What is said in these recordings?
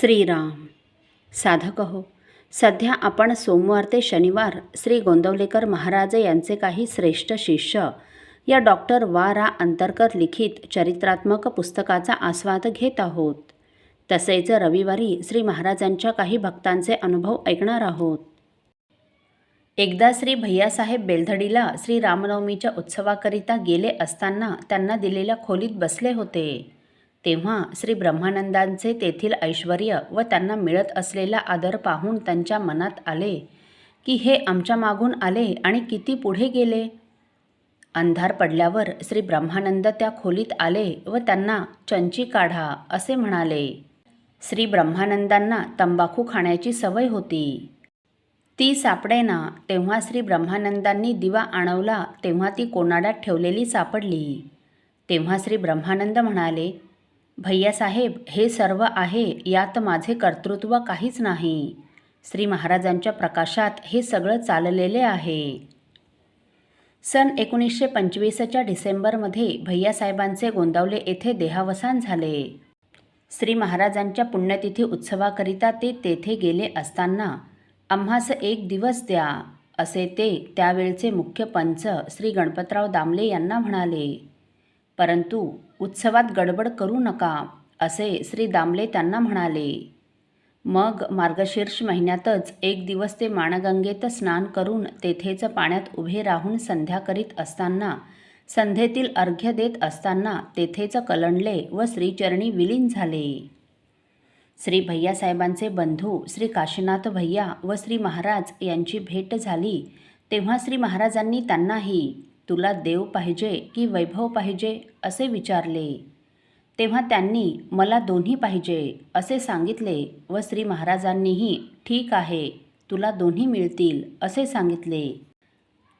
श्रीराम। साधक हो सध्या आपण सोमवार ते शनिवार श्री गोंदवलेकर महाराज यांचे काही श्रेष्ठ शिष्य या डॉक्टर वा. रा. अंतरकर लिखित चरित्रात्मक पुस्तकाचा आस्वाद घेत आहोत. तसेच रविवारी श्री महाराजांच्या काही भक्तांचे अनुभव ऐकणार आहोत. एकदा श्री भैयासाहेब बेलधडीला श्री रामनवमीच्या उत्सवाकरिता गेले असताना त्यांना दिलेल्या खोलीत बसले होते. तेव्हा श्री ब्रह्मानंदांचे तेथील ऐश्वर व त्यांना मिळत असलेला आदर पाहून त्यांच्या मनात आले की हे आमच्या मागून आले आणि किती पुढे गेले? अंधार पडल्यावर श्री ब्रह्मानंद त्या खोलीत आले व त्यांना चंची काढा असे म्हणाले. श्री ब्रह्मानंदांना तंबाखू खाण्याची सवय होती. ती सापडेना तेव्हा श्री ब्रह्मानंदांनी दिवा आणवला तेव्हा ती कोनाड्यात ठेवलेली सापडली. तेव्हा श्री ब्रह्मानंद म्हणाले भैयासाहेब हे सर्व आहे यात माझे कर्तृत्व काहीच नाही. श्री महाराजांच्या प्रकाशात हे सगळं चाललेले आहे. सन एकोणीसशे पंचवीसच्या डिसेंबरमध्ये भैयासाहेबांचे गोंदावले येथे देहावसान झाले. श्री महाराजांच्या पुण्यतिथी उत्सवाकरिता ते तेथे गेले असताना आम्हास एक दिवस द्या असे ते त्यावेळचे मुख्य पंच श्री गणपतराव दामले यांना म्हणाले. परंतु उत्सवात गडबड करू नका असे श्री दामले त्यांना म्हणाले. मग मार्गशीर्ष महिन्यातच एक दिवस ते माणगंगेत स्नान करून तेथेच पाण्यात उभे राहून संध्या करीत असताना संध्येतील अर्घ्य देत असताना तेथेच कलंडले व श्रीचरणी विलीन झाले. श्री भैयासाहेबांचे बंधू श्री काशीनाथ भैया व श्री महाराज यांची भेट झाली तेव्हा श्री महाराजांनी त्यांनाही तुला देव पाहिजे की वैभव पाहिजे असे विचारले. तेव्हा त्यांनी मला दोन्ही पाहिजे असे सांगितले व श्री महाराजांनीही ठीक आहे तुला दोन्ही मिळतील असे सांगितले.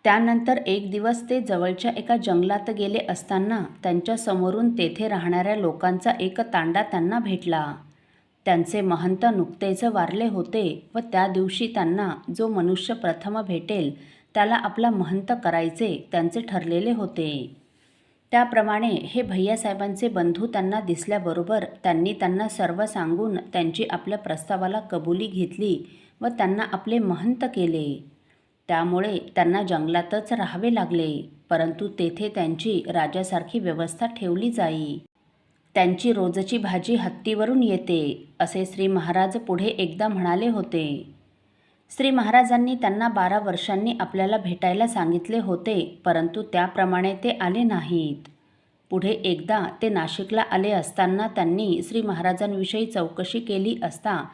त्यानंतर एक दिवस ते जवळच्या एका जंगलात गेले असताना त्यांच्या समोरून तेथे राहणाऱ्या लोकांचा एक तांडा त्यांना भेटला. त्यांचे महंत नुकतेच वारले होते व त्या दिवशी त्यांना जो मनुष्य प्रथम भेटेल त्याला आपला महंत करायचे त्यांचे ठरलेले होते. त्याप्रमाणे हे भैयासाहेबांचे बंधू त्यांना दिसल्याबरोबर त्यांनी त्यांना सर्व सांगून त्यांची आपल्या प्रस्तावाला कबुली घेतली व त्यांना आपले महंत केले. त्यामुळे त्यांना जंगलातच राहावे लागले परंतु तेथे त्यांची राजासारखी व्यवस्था ठेवली जाई. त्यांची रोजची भाजी हत्तीवरून येते असे श्री महाराज पुढे एकदा म्हणाले होते. श्री महाराजांनी त्यांना बारा वर्षांनी आपल्याला भेटायला सांगितले होते परंतु त्याप्रमाणे ते आले नाहीत. पुढे एकदा ते नाशिकला आले असताना त्यांनी श्री महाराजांविषयी चौकशी केली असता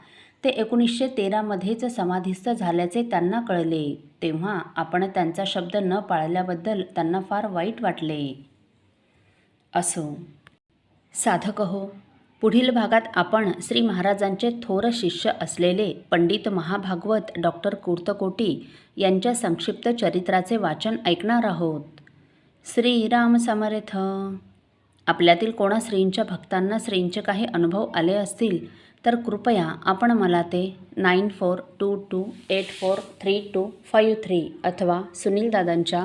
ते एकोणीसशे तेरामध्येच समाधिस्थ झाल्याचे त्यांना कळले. तेव्हा आपण त्यांचा शब्द न पाळल्याबद्दल त्यांना फार वाईट वाटले. असो. साधक हो. पुढील भागात आपण श्री महाराजांचे थोर शिष्य असलेले पंडित महाभागवत डॉक्टर कुर्तकोटी यांच्या संक्षिप्त चरित्राचे वाचन ऐकणार आहोत. श्रीराम समर्थ. आपल्यातील कोणा श्रींच्या भक्तांना श्रींचे काही अनुभव आले असतील तर कृपया आपण मला ते nine four two two eight four three two five three अथवा सुनील दादांच्या